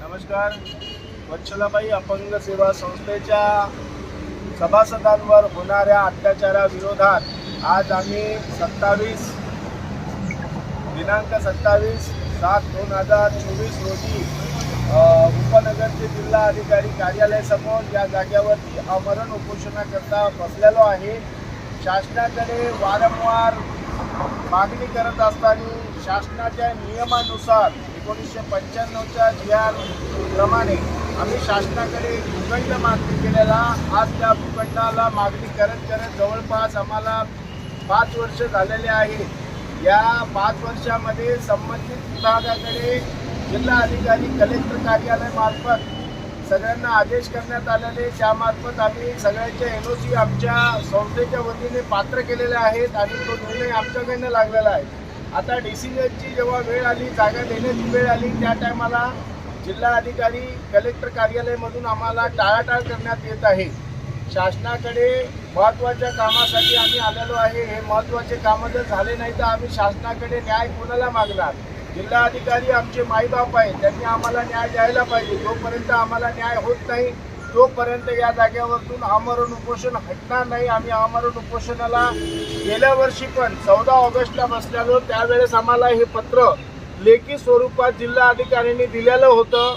नमस्कार. वच्छलाबाई अपंग सेवा संस्थेच्या सभासदांवर होणाऱ्या अत्याचाराविरोधात आज आम्ही सत्तावीस दिनांक सत्तावीस सात दोन हजार चोवीस रोजी उपनगरचे जिल्हा अधिकारी कार्यालयासमोर या जागेवरती आमरण उपोषणाकरता बसलेलो आहे. शासनाकडे वारंवार मागणी करत असताना शासनाच्या नियमानुसार एकोणीसशे पंच्याण्णवच्या जी आर प्रमाणे आम्ही शासनाकडे भूखंड मागणी केलेला आज त्या भूखंडाला मागणी करत करत जवळपास आम्हाला पाच वर्ष झालेले आहे या पाच वर्षामध्ये संबंधित विभागाकडे जिल्हा अधिकारी कलेक्टर कार्यालयामार्फत सगळ्यांना आदेश करण्यात आलेले त्यामार्फत आम्ही सगळ्यांच्या एन ओ सी आमच्या संस्थेच्या वतीने पात्र केलेले आहेत आणि तो निर्णय आमच्याकडनं लागलेला आहे. आता डिसिजनची जेव्हा वेळ आली जागा देण्याची वेळ आली त्या टायमाला जिल्हा अधिकारी कलेक्टर कार्यालयामधून आम्हाला टाळाटाळ करण्यात येत आहे. शासनाकडे महत्त्वाच्या कामासाठी आम्ही आलेलो आहे. हे महत्त्वाचे कामं जर झाले नाही तर आम्ही शासनाकडे न्याय कोणाला मागणार? जिल्हाधिकारी आमचे माईबाप आहे त्यांनी आम्हाला न्याय द्यायला पाहिजे. जोपर्यंत आम्हाला न्याय होत नाही तोपर्यंत या जागेवरतून आमरण उपोषण हटणार नाही. आम्ही आमरण उपोषणाला गेल्या वर्षी पण चौदा ऑगस्टला बसलेलो. त्यावेळेस आम्हाला हे पत्र लेखी स्वरूपात जिल्हा अधिकाऱ्यांनी दिलेलं होतं.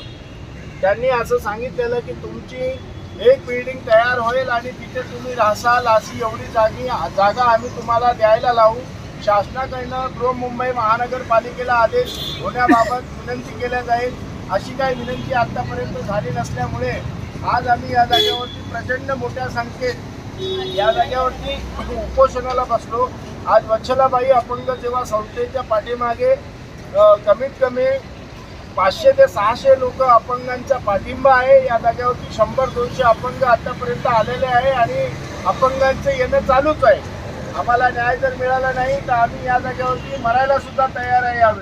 त्यांनी असं सांगितलेलं की तुमची एक बिल्डिंग तयार होईल आणि तिथे तुम्ही राहसाल अशी एवढी जागी जागा आम्ही तुम्हाला द्यायला लावू. शासनाकडनं बृहमुंबई महानगरपालिकेला आदेश होण्याबाबत विनंती केल्या जाईल. अशी काही विनंती आत्तापर्यंत झाली नसल्यामुळे आज आम्ही या जागेवरती प्रचंड मोठ्या संख्येत या जागेवरती उपोषणाला बसलो. आज वच्छलाबाई अपंग सेवा संस्थेच्या पाठीमागे कमीत कमी पाचशे ते सहाशे लोक अपंगांचा पाठिंबा आहे. या जागेवरती शंभर दोनशे अपंग आतापर्यंत आलेले आहे आणि अपंगांचं येणं चालूच आहे. आम्हाला न्याय जर मिळाला नाही तर आम्ही या जागेवरती मरायला सुद्धा तयार आहे यावेळी.